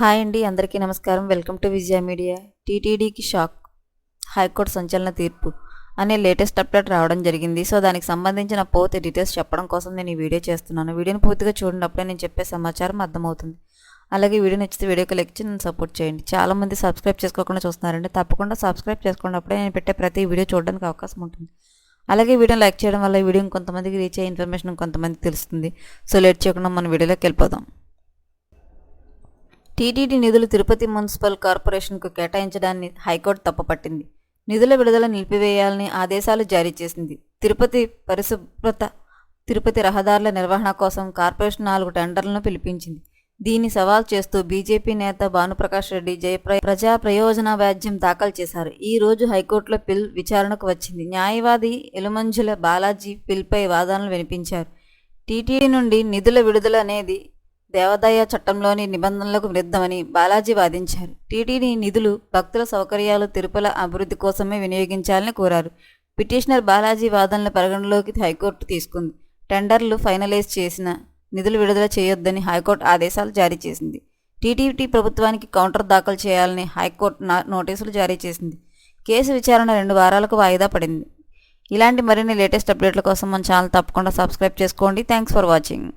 Hi అండి అందరికీ నమస్కారం. Welcome to Vijaya media. టీటీడీకి షాక్. హైకోర్టు సంచలన తీర్పు అనే లేటెస్ట్ అప్డేట్ రావడం జరిగింది. సో దానికి సంబంధించిన పూర్తి డీటెయిల్స్ చెప్పడం కోసం నేను ఈ వీడియో చేస్తున్నాను. వీడియోని పూర్తిగా చూడినప్పుడే నేను చెప్పే సమాచారం అర్థమవుతుంది. అలాగే వీడియో నచ్చితే వీడియోకి లెక్ నన్ను సపోర్ట్ చేయండి. చాలా మంది సబ్స్క్రైబ్ చేసుకోకుండా చూస్తున్నారండి. తప్పకుండా సబ్స్క్రైబ్ చేసుకున్నప్పుడే నేను పెట్టే ప్రతి వీడియో చూడడానికి అవకాశం ఉంటుంది. అలాగే వీడియో లైక్ చేయడం వల్ల ఈ వీడియో కొంతమందికి రీచ్ అయ్యే ఇన్ఫర్మేషన్ కొంతమందికి తెలుస్తుంది. సో లేట్ చేయకుండా మన వీడియోలోకి వెళ్ళిపోదాం. టీటీడీ నిధులు తిరుపతి మున్సిపల్ కార్పొరేషన్కు కేటాయించడాన్ని హైకోర్టు తప్పుపట్టింది. నిధుల విడుదల నిలిపివేయాలని ఆదేశాలు జారీ చేసింది. తిరుపతి పరిశుభ్రత తిరుపతి రహదారుల నిర్వహణ కోసం కార్పొరేషన్ నాలుగు టెండర్లను పిలిపించింది. దీన్ని సవాల్ చేస్తూ బీజేపీ నేత భానుప్రకాష్ రెడ్డి జయప్ర ప్రజా ప్రయోజన వ్యాజ్యం దాఖలు చేశారు. ఈ రోజు హైకోర్టులో పిల్ విచారణకు వచ్చింది. న్యాయవాది ఎలుమంజుల బాలాజీ పిల్పై వాదనలు వినిపించారు. టీటీడీ నుండి నిధుల విడుదల అనేది దేవాదాయ చట్టంలోని నిబంధనలకు విరుద్ధమని బాలాజీ వాదించారు. టీటీడీ నిధులు భక్తుల సౌకర్యాలు తిరుపల అభివృద్ధి కోసమే వినియోగించాలని కోరారు. పిటిషనర్ బాలాజీ వాదనల పరిగణలోకి హైకోర్టు తీసుకుంది. టెండర్లు ఫైనలైజ్ చేసిన నిధులు విడుదల చేయొద్దని హైకోర్టు ఆదేశాలు జారీ చేసింది. టీటీడీ ప్రభుత్వానికి కౌంటర్ దాఖలు చేయాలని హైకోర్టు నోటీసులు జారీ చేసింది. కేసు విచారణ రెండు వారాలకు వాయిదా పడింది. ఇలాంటి మరిన్ని లేటెస్ట్ అప్డేట్ల కోసం మన ఛానల్ తప్పకుండా సబ్స్క్రైబ్ చేసుకోండి. Thanks for watching.